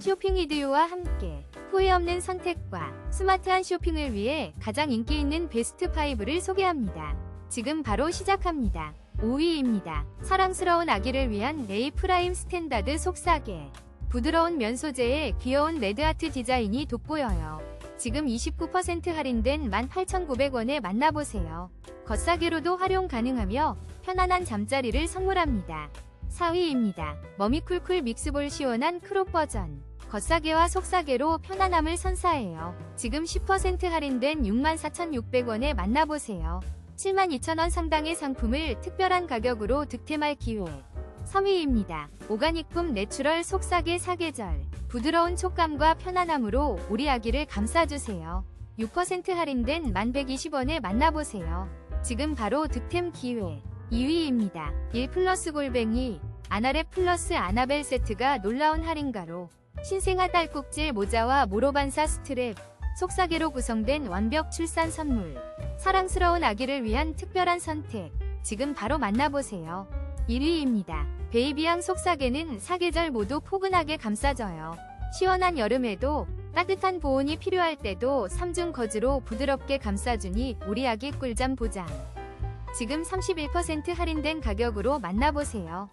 쇼핑 이디오와 함께 후회 없는 선택과 스마트한 쇼핑을 위해 가장 인기 있는 베스트 5를 소개합니다. 지금 바로 시작합니다. 5위입니다. 사랑스러운 아기를 위한 레이 프라임 스탠다드 속사계. 부드러운 면 소재에 귀여운 레드아트 디자인이 돋보여요. 지금 29% 할인된 18,900원에 만나보세요. 겉사계로도 활용 가능하며 편안한 잠자리를 선물합니다. 4위입니다. 머미쿨쿨 믹스볼 시원한 크롭 버전. 겉사계와 속사계로 편안함을 선사해요. 지금 10% 할인된 64,600원에 만나보세요. 72,000원 상당의 상품을 특별한 가격으로 득템할 기회. 3위입니다. 오가닉품 내추럴 속사계 사계절. 부드러운 촉감과 편안함으로 우리 아기를 감싸주세요. 6% 할인된 1120원에 만나보세요. 지금 바로 득템 기회. 2위입니다. 1 플러스 골뱅이 아나랩 플러스 아나벨 세트가 놀라운 할인가로 신생아 딸꾹질 모자와 모로반사 스트랩, 속사계로 구성된 완벽 출산 선물, 사랑스러운 아기를 위한 특별한 선택, 지금 바로 만나보세요. 1위입니다. 베이비양 속사계는 사계절 모두 포근하게 감싸져요. 시원한 여름에도 따뜻한 보온이 필요할 때도 3중 거즈로 부드럽게 감싸주니 우리 아기 꿀잠 보장. 지금 31% 할인된 가격으로 만나보세요.